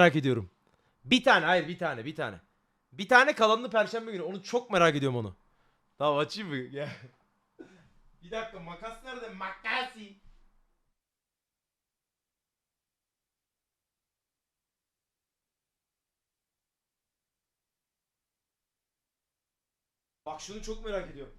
merak ediyorum. Bir tane hayır bir tane bir tane. Bir tane kalanını perşembe günü. Onu çok merak ediyorum onu. Tamam açayım mı? Gel. bir dakika makas nerede? Makasi. Bak şunu çok merak ediyorum.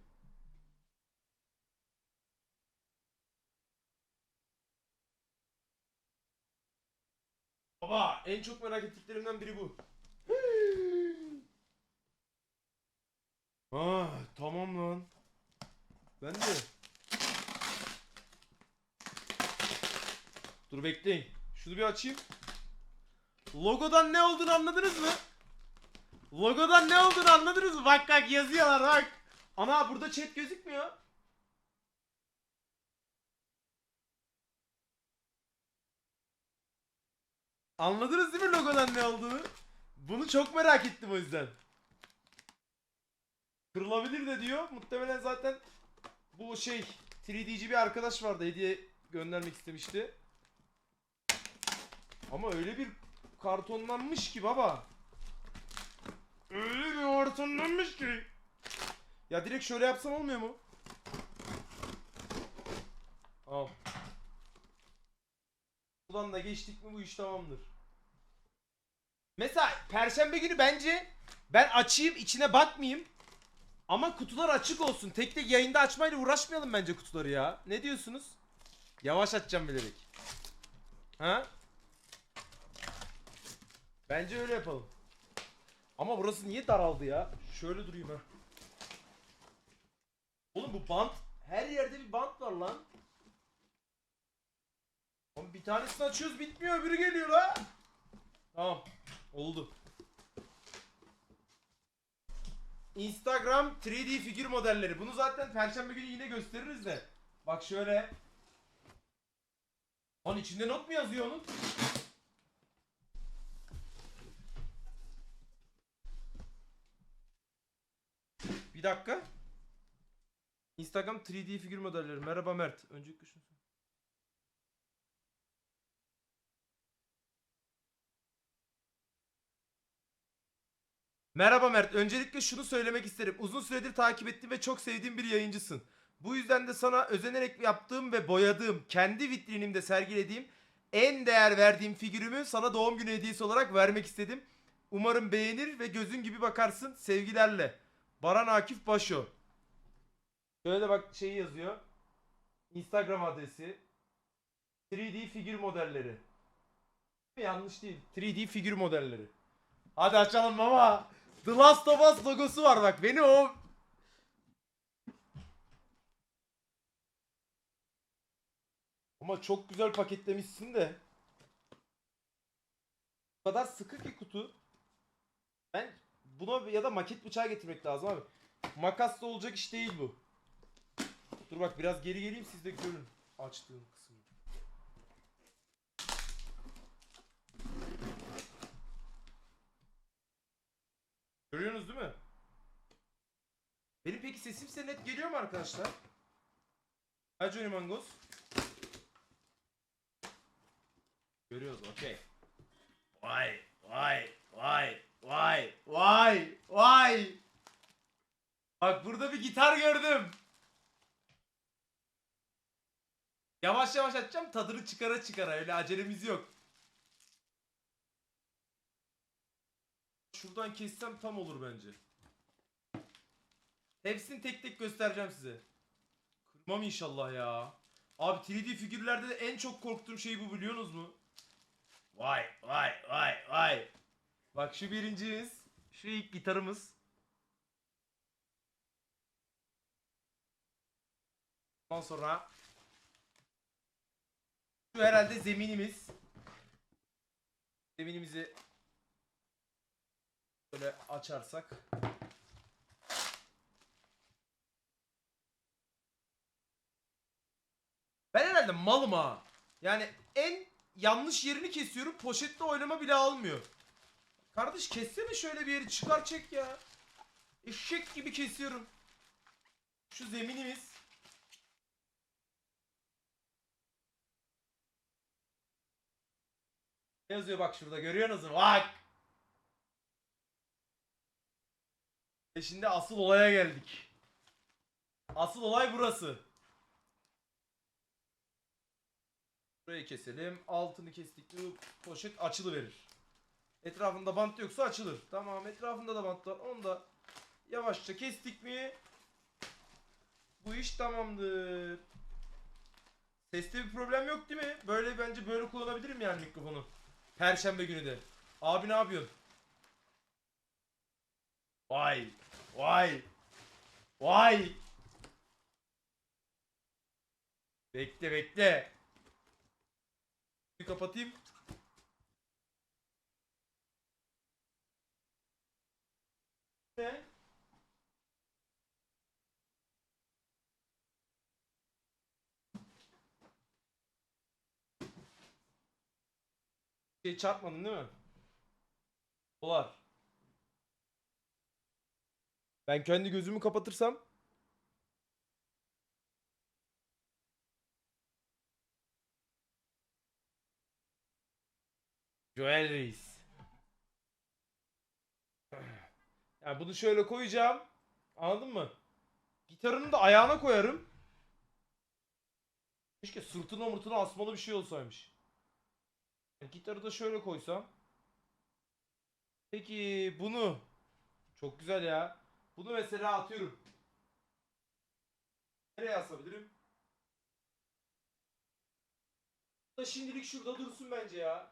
Baba en çok merak ettiklerimden biri bu. Ah tamam lan. Ben de. Dur bekleyin. Şunu bir açayım. Logodan ne olduğunu anladınız mı? Logodan ne olduğunu anladınız mı? Bak bak yazıyorlar bak. Ana burada chat gözükmüyor. Anladınız değil mi logodan ne olduğunu? Bunu çok merak ettim o yüzden. Kırılabilir de diyor. Muhtemelen zaten bu şey 3D'ci bir arkadaş vardı hediye göndermek istemişti. Ama öyle bir kartonlanmış ki baba. Öyle bir kartonlanmış ki. Ya direkt şöyle yapsam olmuyor mu? Buradan da geçtik mi bu iş tamamdır. Mesela perşembe günü bence ben açayım içine bakmayayım. Ama kutular açık olsun. Tek tek yayında açmayla uğraşmayalım bence kutuları ya. Ne diyorsunuz? Yavaş açacağım bilerek. Ha? Bence öyle yapalım. Ama burası niye daraldı ya? Şöyle durayım ha. Oğlum bu bant her yerde bir bant var lan. Bir tanesini açıyoruz bitmiyor öbürü geliyor la. Tamam. Oldu. Instagram 3D figür modelleri. Bunu zaten perşembe günü yine gösteririz de. Bak şöyle. Lan içinde not mu yazıyor onun? Bir dakika. Instagram 3D figür modelleri. Merhaba Mert. Öncelikle şunu Merhaba Mert. Öncelikle şunu söylemek isterim. Uzun süredir takip ettiğim ve çok sevdiğim bir yayıncısın. Bu yüzden de sana özenerek yaptığım ve boyadığım, kendi vitrinimde sergilediğim en değer verdiğim figürümü sana doğum günü hediyesi olarak vermek istedim. Umarım beğenir ve gözün gibi bakarsın. Sevgilerle. Baran Akif Başo. Şöyle bak şeyi yazıyor. Instagram adresi. 3D figür modelleri. Yanlış değil. 3D figür modelleri. Hadi açalım baba. The Last of Us logosu var bak. Beni o Ama çok güzel paketlemişsin de. Bu kadar sıkı ki kutu. Ben buna ya da maket bıçağı getirmek lazım abi. Makasla olacak iş değil bu. Dur bak biraz geri geleyim siz de görün açtığım kısmı. Görüyorsunuz değil mi? Benim peki sesim size net geliyor mu arkadaşlar? Johnny Mangos? Görüyoruz okey. Vay vay vay vay vay vay. Bak burada bir gitar gördüm. Yavaş yavaş açacağım tadını çıkara çıkara öyle acelemiz yok. Şuradan kessem tam olur bence. Hepsini tek tek göstereceğim size. Kırmam inşallah ya. Abi 3D figürlerde de en çok korktuğum şey bu biliyorsunuz mu? Vay vay vay vay. Bak şu birincimiz. Şu ilk gitarımız. Ondan sonra şu herhalde zeminimiz. Zeminimizi böyle açarsak. Ben herhalde malım ha. Yani en yanlış yerini kesiyorum. Poşette oynama bile almıyor. Kardeş kessene şöyle bir yeri çıkar çek ya. Eşek gibi kesiyorum. Şu zeminimiz. Ne yazıyor bak şurada görüyorsunuz mu? Bak. E şimdi asıl olaya geldik. Asıl olay burası. Burayı keselim. Altını kestik poşet açılıverir. Etrafında bant yoksa açılır. Tamam etrafında da bant var. Onu da yavaşça kestik mi bu iş tamamdır. Seste bir problem yok değil mi? Böyle bence böyle kullanabilirim yani mikrofonu. Perşembe günü de. Abi ne yapıyorsun? Vay. Vay. Vay. Bekle bekle. Bir kapatayım. Ne? Şey çarpmadın değil mi? Dolar. Ben kendi gözümü kapatırsam Joel Reis. Yani bunu şöyle koyacağım. Anladın mı? Gitarını da ayağına koyarım. Keşke sırtına mırtına asmalı bir şey olsaymış. Gitarı da şöyle koysam. Peki bunu çok güzel ya. Bunu mesela atıyorum. Nereye asabilirim? Da şimdilik şurada dursun bence ya.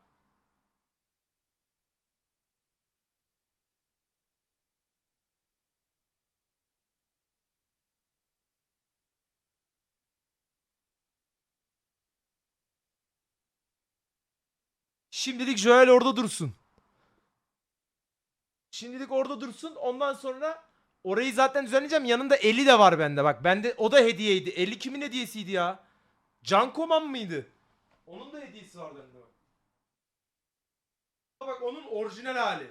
Şimdilik Joel orada dursun. Şimdilik orada dursun. Ondan sonra orayı zaten düzenleyeceğim. Yanında Eli de var bende. Bak bende o da hediyeydi. Eli kimin hediyesiydi ya? Can Koman mıydı? Onun da hediyesi var bende. Bak. Bak onun orijinal hali.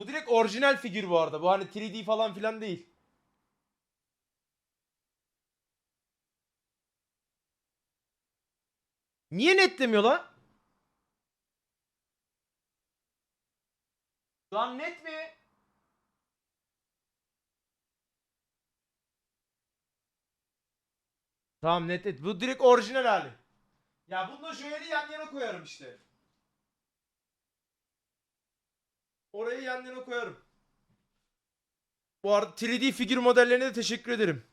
Bu direkt orijinal figür bu arada. Bu hani 3D falan filan değil. Niye netlemiyor lan? Şu an net mi? Tamam net net. Bu direkt orijinal hali. Ya bununla Joel'i yan yana koyarım işte. Orayı yan yana koyarım. Bu arada 3D figür modellerine de teşekkür ederim.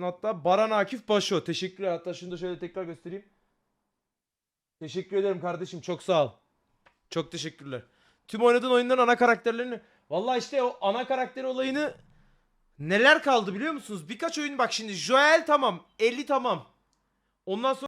Hatta Baran Akif Başo. Teşekkürler. Hatta şunu da şöyle tekrar göstereyim. Teşekkür ederim kardeşim. Çok sağ ol. Çok teşekkürler. Tüm oynadığın oyunların ana karakterlerini... Vallahi işte o ana karakter olayını... Neler kaldı biliyor musunuz? Birkaç oyun bak şimdi. Joel tamam. 50 tamam. Ondan sonra...